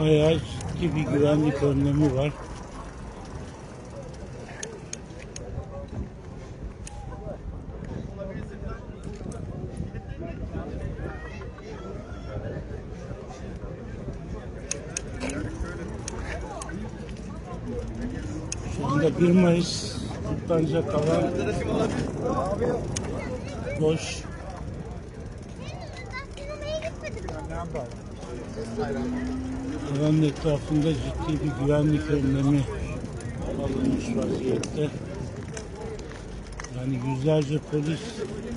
bayağı ciddi bir güvenlik önlemi var. Şu anda 1 Mayıs kutlanacak alan boş. Alanın etrafında ciddi bir güvenlik önlemi alınmış vaziyette. Yani yüzlerce polis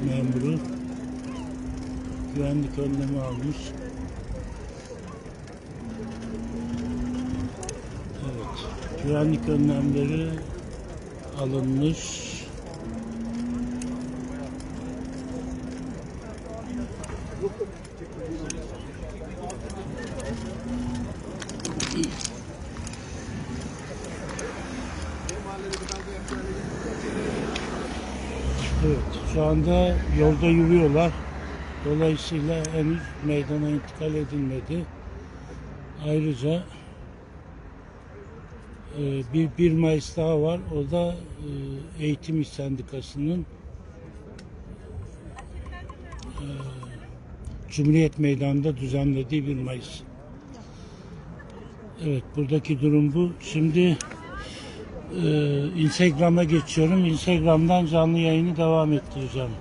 memuru güvenlik önlemi almış. Evet, güvenlik önlemleri alınmış. Evet, şu anda yolda yürüyorlar. Dolayısıyla henüz meydana intikal edilmedi. Ayrıca e, bir 1 Mayıs daha var. O da e, Eğitim İş Sendikası'nın e, Cumhuriyet Meydanı'nda düzenlediği 1 Mayıs. Evet, buradaki durum bu. Şimdi Instagram'a geçiyorum. Instagram'dan canlı yayını devam ettireceğim.